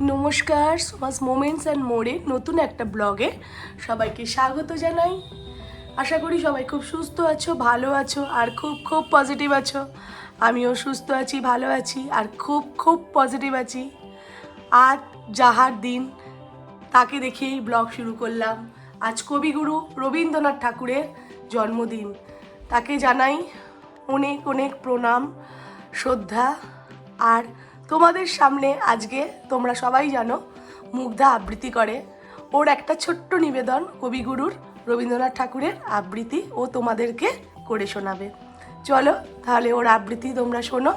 নমস্কার Suma's moments and মোড়ে নতুন একটা ব্লগে সবাইকে স্বাগত জানাই। আশা করি সবাই খুব সুস্থ আছো, ভালো আছো, আর খুব খুব পজিটিভ আছো। আমিও সুস্থ আছি, ভালো আছি, আর খুব খুব পজিটিভ আছি। আজ যাহার দিন, তাকে দেখেই ব্লগ শুরু করলাম। আজ কবিগুরু রবীন্দ্রনাথ ঠাকুরের জন্মদিন। তাকে জানাই অনেক অনেক প্রণাম, শ্রদ্ধা, আর তোমাদের সামনে আজকে তোমরা সবাই জানো, মুগ্ধা আবৃত্তি করে। ওর একটা ছোট্ট নিবেদন কবিগুরুর রবীন্দ্রনাথ ঠাকুরের আবৃত্তি ও তোমাদেরকে করে শোনাবে। চলো তাহলে ওর আবৃত্তি তোমরা শোনো।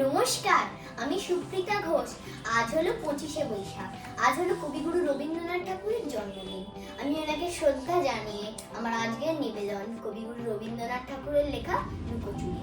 নমস্কার, আমি সুপ্রিতা ঘোষ। আজ হলো পঁচিশে বৈশাখ। আজ হলো কবিগুরু রবীন্দ্রনাথ ঠাকুরের জন্মদিন। আমি ওনাকে শ্রদ্ধা জানিয়ে আমার আজকের নিবেদন কবিগুরু রবীন্দ্রনাথ ঠাকুরের লেখা লুকোচুরি।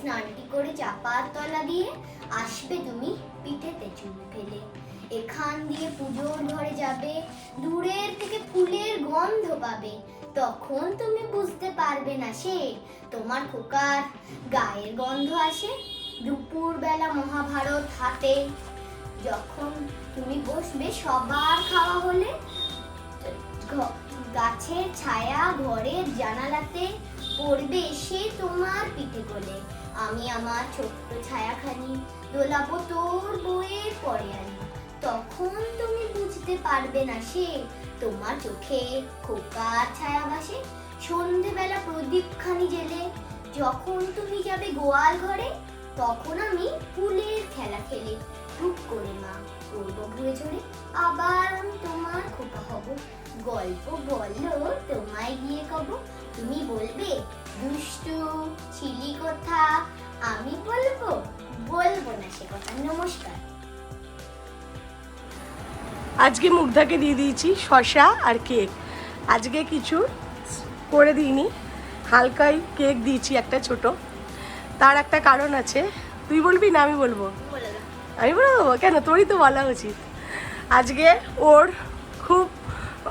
স্নানটি করে চাপার তলা দিয়ে আসবে তুমি পিঠেতে চুল ফেলে। এখান দিয়ে পুজোর ঘরে যাবে, দূরের থেকে ফুলের গন্ধ পাবে। তখন তুমি বুঝতে পারবে না সে, তোমার খোকার গায়ের গন্ধ আসে দুপুর বেলা মহাভারত হাতে। যখন তুমি বসবে সবার খাওয়া হলে, গাছের ছায়া ঘরের জানালাতে পড়বে সে তোমার পিঠে কোলে। আমি আমার ছোট্ট ছায়াখানি দোলাবো তোর বইয়ের পরে আনি। তখন তুমি বুঝতে পারবে না সে, তোমার চোখে খোকার ছায়া ভাসে, সন্ধেবেলা প্রদীপখানি জেলে। যখন তুমি যাবে গোয়াল ঘরে, তখন আমি ফুলের খেলা খেলে টুক করে মা করব ঘুরে ঝরে আবার আমি তোমার খোকা হব। গল্প বলো, তোমায় গিয়ে কব। তুমি বলবে দুষ্টু ছিলি কথা আমি বলব? বলব না সে কথা নমস্কার। আজকে মুগ্ধাকে দিয়ে দিয়েছি শশা আর কেক। আজকে কিছু করে দিইনি। হালকাই কেক দিয়েছি একটা ছোট। তার একটা কারণ আছে। তুই বলবি না আমি বলব? আমি বলে দেবো? কেন? তোরই তো বলা উচিত। আজকে ওর খুব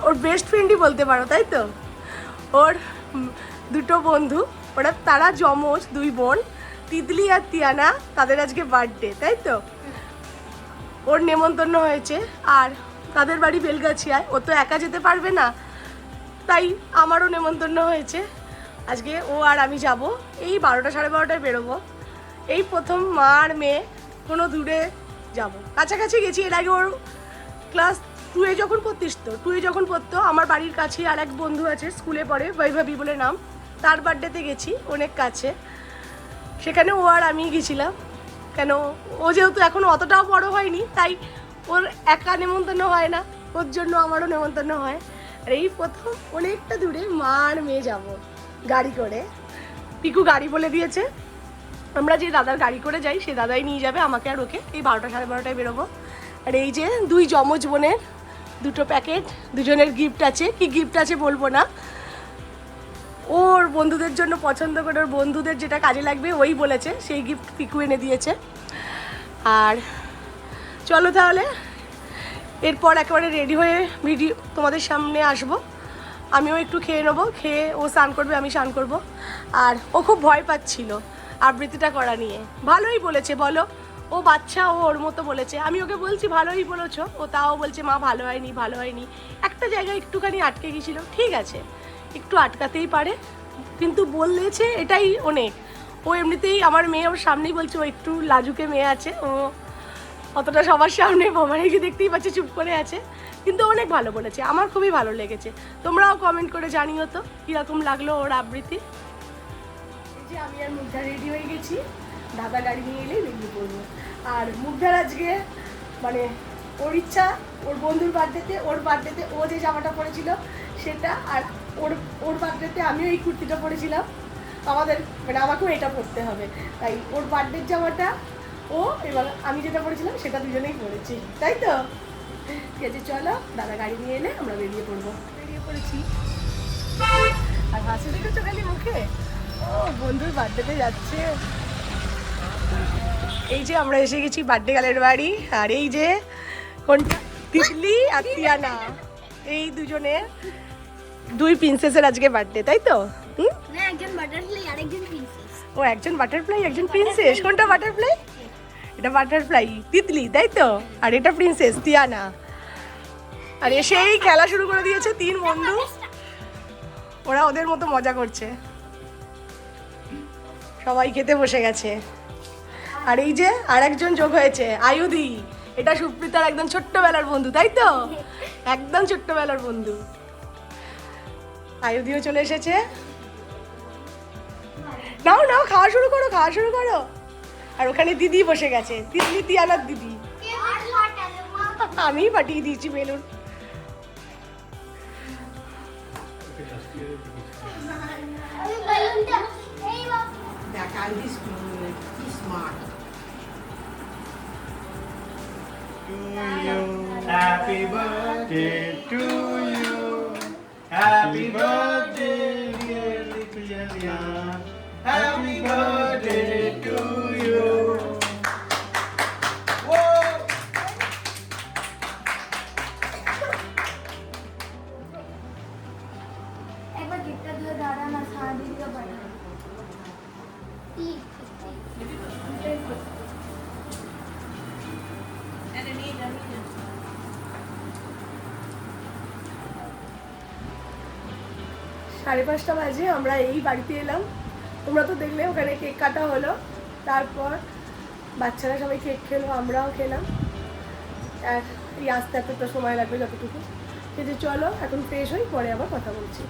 ওর বেস্ট ফ্রেন্ডই বলতে পারো তাই তো? ওর দুটো বন্ধু, ওরা তারা যমজ, দুই বোন, তিতলি আর তিয়ানা, তাদের আজকে বার্থডে তাই তো? ওর নেমন্তন্ন হয়েছে, আর তাদের বাড়ি বেলগাছিয়ায়, ও তো একা যেতে পারবে না, তাই আমারও নেমন্তন্ন হয়েছে। আজকে ও আর আমি যাব, এই বারোটা সাড়ে বারোটায় বেরোবো। এই প্রথম মা আর মেয়ে কোনো দূরে যাব। কাছাকাছি গেছি, এর আগে ওর ক্লাস টুয়ে যখন পড়তিস তো? টুয়ে যখন পড়তো, আমার বাড়ির কাছে আর এক বন্ধু আছে, স্কুলে পড়ে, বৈভাবী বলে নাম। তার বার্থডেতে গেছি, অনেক কাছে। সেখানে ও আর আমি গেছিলাম। কেন, ও যেহেতু এখন অতটাও বড় হয়নি, তাই ওর একা নেমন্তন্ন হয় না। ওর জন্য আমারও নেমন্তন্ন হয়। আর এই প্রথম অনেকটা দূরে মা আর মেয়ে যাব, গাড়ি করে। পিকু গাড়ি বলে দিয়েছে, আমরা যে দাদার গাড়ি করে যাই, সে দাদাই নিয়ে যাবে আমাকে আর ওকে। এই বারোটা সাড়ে বারোটায় বেরোবো। আর এই যে দুই যমজ বোনের দুটো প্যাকেট, দুজনের গিফট আছে। কি গিফট আছে বলব না। ওর বন্ধুদের জন্য পছন্দ করে, ওর বন্ধুদের যেটা কাজে লাগবে, ওই বলেছে, সেই গিফট পিকু এনে দিয়েছে। আর চলো তাহলে, এরপর একেবারে রেডি হয়ে ভিডিও তোমাদের সামনে আসব। আমিও একটু খেয়ে নেব, খেয়ে ও স্নান করবে, আমি স্নান করব। আর ও খুব ভয় পাচ্ছিল আবৃত্তিটা করা নিয়ে। ভালোই বলেছে, বলো। ও বাচ্চা ও ওর মতো বলেছে। আমি ওকে বলছি, ভালোই বলেছ। ও তাও বলছে, মা, ভালো হয়নি ভালো হয়নি। একটা জায়গায় একটুখানি আটকে গেছিল। ঠিক আছে, একটু আটকাতেই পারে। কিন্তু বলেছে এটাই অনেক ও এমনিতেই আমার মেয়ে ওর সামনেই বলছে, ও একটু লাজুকে মেয়ে আছে। ও অতটা সবার সামনে মানে কি দেখতেই পাচ্ছে, চুপ করে আছে। কিন্তু অনেক ভালো বলেছে, আমার খুবই ভালো লেগেছে। তোমরাও কমেন্ট করে জানিও তো, কীরকম লাগল ওর আবৃত্তি? যে আমি আর মুগ্ধা রেডি হয়ে গেছি। দাদা গাড়ি নিয়ে এলেই বেরিয়ে পড়ব। আর মুগ্ধার আজকে মানে ওর ইচ্ছা, ওর বন্ধুর বার্থডেতে ওর বার্থডেতে ও যে জামাটা পরেছিল সেটা, আর ওর ওর বার্থডেতে আমিও এই কুর্তিটা পরেছিলাম। আমাদের মানে আমাকেও এটা পরতে হবে। তাই ওর বার্থডের জামাটা ও, এবার আমি যেটা পরেছিলাম সেটা দুজনেই পরেছি। তাই তো? ঠিক আছে, চলো, দাদা গাড়ি নিয়ে এলে আমরা বেরিয়ে পড়ব। বেরিয়ে পড়েছি। আর হাসি দেখেছ খালি মুখে? ও, বন্ধুর বার্থডেতে যাচ্ছে। এই যে আমরা এসে গেছি বার্থডে গালের বাড়ি আর এই যে কোনটা? তিতলি আর তিয়ানা। এই দুজনে দুই প্রিন্সেসের আজকে বার্থডে তাই তো? ও একজন বাটারফ্লাই একজন প্রিন্সেস কোনটা বাটারফ্লাই এটা বাটারফ্লাই তিতলি তাই তো? আর এটা প্রিন্সেস তিয়ানা। আর এসেই খেলা শুরু করে দিয়েছে তিন বন্ধু। ওরা ওদের মতো মজা করছে। সবাই খেতে বসে গেছে। আর এই যে আর একজন যোগ হয়েছে আয়ুদি। এটা সুপ্রিতার একদম ছোট্টবেলার বন্ধু তাই তো? একদম ছোট্টবেলার বন্ধু। আয়ুদিও চলে এসেছে। নাও নাও খাওয়া শুরু করো খাওয়া শুরু করো। আর ওখানে দিদি বসে গেছে তিতলি তিয়ানার দিদি। আমি পাঠিয়ে দিয়েছি বেলুন। বেলুনটা এই বাবা দেখ আইরিস কি smart Happy birthday to you. Happy birthday, dear little Yalia. Happy birthday to you. Whoa! একবার গিফটটা দিয়ে দাঁড়া না সারা দিতে পারে সাড়ে পাঁচটা বাজে, আমরা এই বাড়িতে এলাম। তোমরা তো দেখলে ওখানে কেক কাটা হলো। তারপর বাচ্চারা সবাই কেক খেলো, আমরাও খেলাম। আর এই আসতে এতটা সময় লাগবে যতটুকু। কিন্তু চলো, এখন ফ্রেশ হই, পরে আবার কথা বলছি।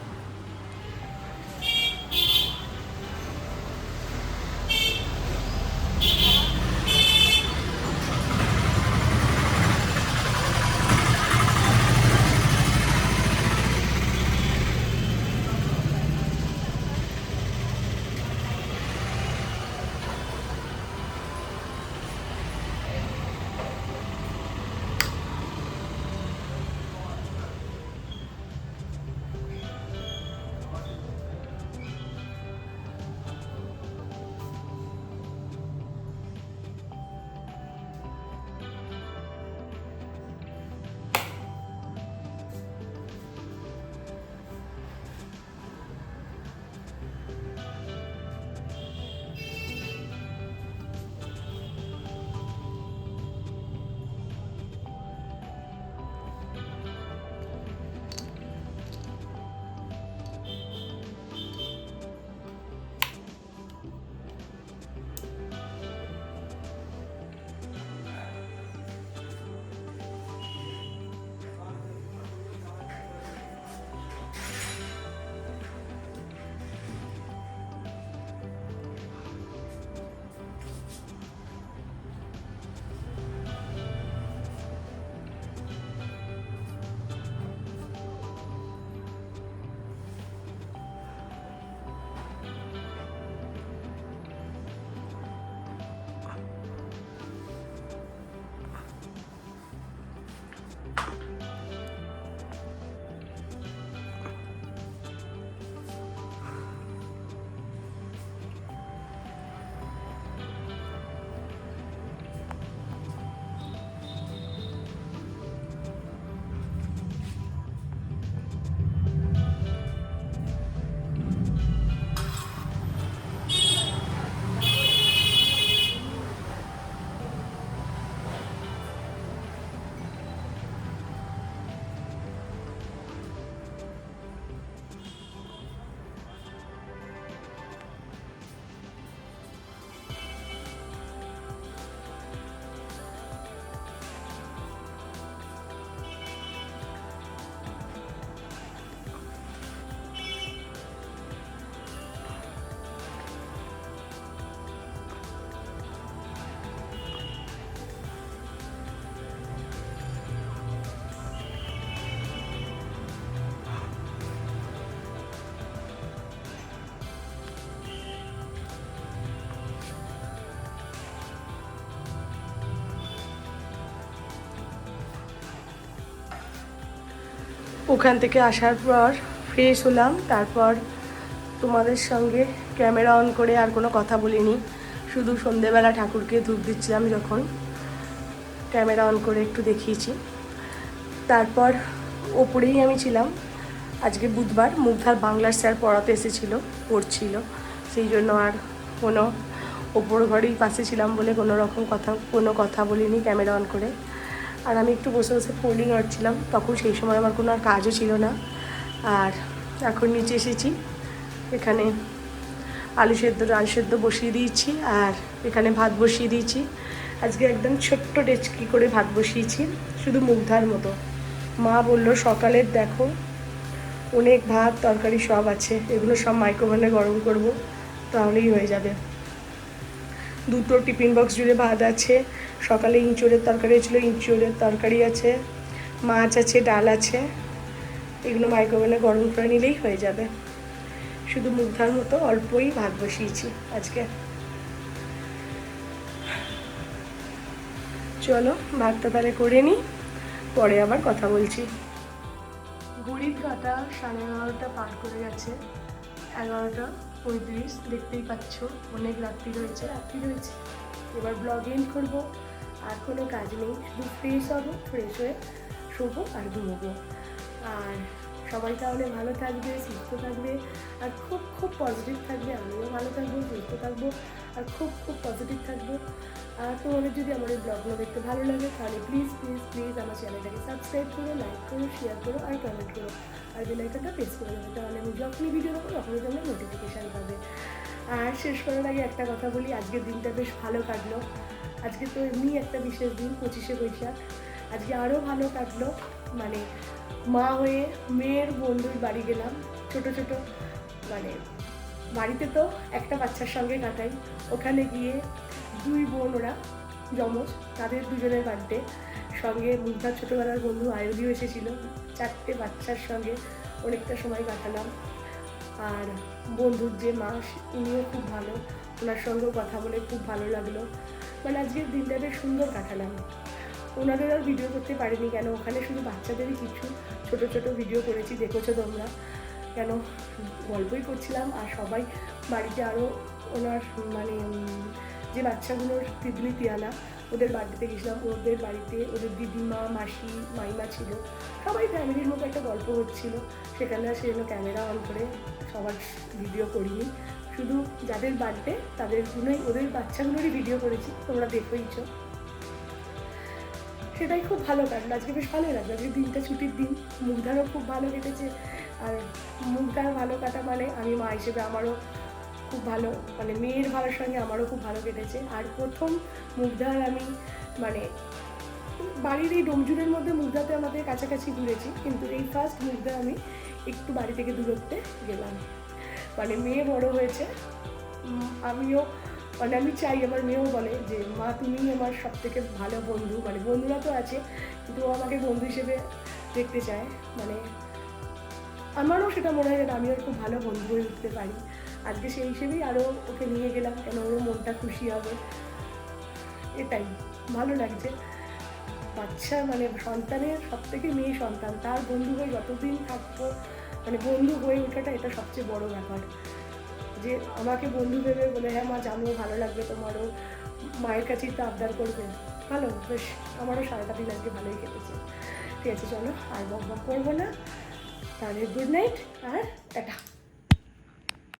ওখান থেকে আসার পর ফ্রেশ হলাম তারপর তোমাদের সঙ্গে ক্যামেরা অন করে আর কোনো কথা বলিনি। শুধু সন্ধেবেলা ঠাকুরকে ধূপ দিচ্ছিলাম যখন। ক্যামেরা অন করে একটু দেখিয়েছি। তারপর ওপরেই আমি ছিলাম। আজকে বুধবার মুগ্ধার বাংলার স্যার পড়াতে এসেছিল, পড়ছিল। সেই জন্য আর কোনো ওপর ঘরেই পাশে ছিলাম বলে কোনো রকম কথা, কোনো কথা বলিনি ক্যামেরা অন করে। আর আমি একটু বসে বসে ফোল্ডিং আঁটছিলাম তখন সেই সময় আমার কোনো আর কাজও ছিল না। আর এখন নিচে এসেছি, এখানে আলু সেদ্ধ আলু সেদ্ধ বসিয়ে দিয়েছি, আর এখানে ভাত বসিয়ে দিয়েছি। আজকে একদম ছোট্ট ডেচকি করে ভাত বসিয়েছি, শুধু মুগ্ধার মতো। মা বলল সকালের দেখো, অনেক ভাত, তরকারি সব আছে, এগুলো সব মাইক্রোওভেনে গরম করব, তাহলেই হয়ে যাবে। দুটো টিফিন বক্স জুড়ে ভাত আছে সকালে ইঁচড়ের তরকারি ছিল, ইঁচড়ের তরকারি আছে, মাছ আছে, ডাল আছে। এগুলো মাইক্রোওভেনে গরম করে নিলেই হয়ে যাবে। শুধু মুগ্ধার মতো অল্পই ভাত বসিয়েছি আজকে। চলো, ভাতটা তাহলে করে নিই, পরে আবার কথা বলছি। ঘড়ির কাটা সাড়ে এগারোটা পার করে গেছে। এগারোটা পঁয়ত্রিশ, দেখতেই পাচ্ছ, অনেক রাত্রি রয়েছে রাত্রি রয়েছে এবার ব্লগ এন্ড করব। আর কোনো কাজ নেই। শুধু ফ্রেশ হব ফ্রেশ হয়ে শোবো আর ঘুমোবো। আর সবাই তাহলে ভালো থাকবে, সুস্থ থাকবে। আর খুব খুব পজিটিভ থাকবে। আমিও ভালো থাকব, সুস্থ থাকব। আর খুব খুব পজিটিভ থাকব। আর তোমাদের যদি আমার এই ব্লগগুলো দেখতে ভালো লাগে, তাহলে প্লিজ প্লিজ প্লিজ আমার চ্যানেলটাকে সাবস্ক্রাইব করো লাইক করো শেয়ার করো আর কমেন্ট করো। আর বেলাইকনটা প্রেস করে দেবে। তাহলে আমি যখনই ভিডিও দেবো, তখনই তোমরা নোটিফিকেশান পাবে। আর শেষ করার আগে একটা কথা বলি, আজকের দিনটা বেশ ভালো কাটলো। আজকে তো এমনি একটা বিশেষ দিন, পঁচিশে বৈশাখ। আজকে আরও ভালো কাটলো মানে মা হয়ে মেয়ের বন্ধুর বাড়ি গেলাম, ছোট ছোট মানে বাড়িতে তো একটা বাচ্চার সঙ্গে কাটাই। ওখানে গিয়ে দুই বোন ওরা, যমজ, তাদের দুজনের বার্থডে। সঙ্গে মুগ্ধার ছোটোবেলার বন্ধু আয়ুদিও এসেছিল, চারটে বাচ্চার সঙ্গে অনেকটা সময় কাটালাম। আর বন্ধুর যে মা উনিও খুব ভালো। ওনার সঙ্গেও কথা বলে খুব ভালো লাগল। মানে আজকের দিনটা বেশ সুন্দর কাটালাম। ওনাদের আর ভিডিও করতে পারিনি কেন? ওখানে শুধু বাচ্চাদেরই কিছু ছোট ছোট ভিডিও করেছি, দেখেছ তোমরা। কেন? গল্পই করছিলাম আর সবাই বাড়িতে আরও ওনার মানে যে বাচ্চাগুলোর তিতলি তিয়ানা ওদের বাড়িতে গেছিলাম, ওদের বাড়িতে ওদের দিদিমা মাসি, মাইমা ছিল। সবাই ফ্যামিলির মতো একটা গল্প হচ্ছিল। সেখানে সেজন্য ক্যামেরা অন করে সবার ভিডিও করিনি। শুধু যাদের বার্থডে, তাদের জন্যই ওদের বাচ্চাগুলোরই ভিডিও করেছি। তোমরা দেখোইছো। সেটাই খুব ভালো কাটলো আজকে বেশ ভালোই লাগল। আজকে দিনটা ছুটির দিন। মুগ্ধারও খুব ভালো কেটেছে। আর মুগ্ধার ভালো কাটা মানে আমি মা হিসেবে আমারও খুব ভালো মানে মেয়ের ভালোর সঙ্গে আমারও খুব ভালো কেটেছে। আর প্রথম মুগ্ধার আমি মানে বাড়ির এই ডোমজুরের মধ্যে মুগ্ধাতে আমাদের কাছাকাছি ঘুরেছি, কিন্তু এই ফার্স্ট মুগ্ধা আমি একটু বাড়ি থেকে দূরত্বে গেলাম। মানে মেয়ে বড় হয়েছে আমিও মানে আমি চাই, আমার মেয়েও বলে যে, মা, তুমিই আমার সব থেকে ভালো বন্ধু। মানে বন্ধুরা তো আছে, কিন্তু ও আমাকে বন্ধু হিসেবে দেখতে চায়। মানে আমারও সেটা মনে হয় যে আমি ওর খুব ভালো বন্ধু হয়ে উঠতে পারি। আজকে সেই হিসেবেই আরও ওকে নিয়ে গেলাম, কেন ওরও মনটা খুশি হবে। এটাই, ভালো লাগছে। বাচ্চা মানে সন্তানের সব থেকে মেয়ে সন্তান, তার বন্ধু হয়ে যতদিন থাকতো মানে বন্ধু হয়ে ওঠাটা এটা সবচেয়ে বড় ব্যাপার। যে আমাকে বন্ধু ভেবে বলে হ্যাঁ মা, জানো, ভালো লাগবে তোমারও। মায়ের কাছেই তো আবদার করবে। ভালো, বেশ, আমারও সারাটা দিন আজকে ভালোই কেটেছে। ঠিক আছে, চলো, আর বক বক করব না। তাহলে গুড নাইট আর টাটা।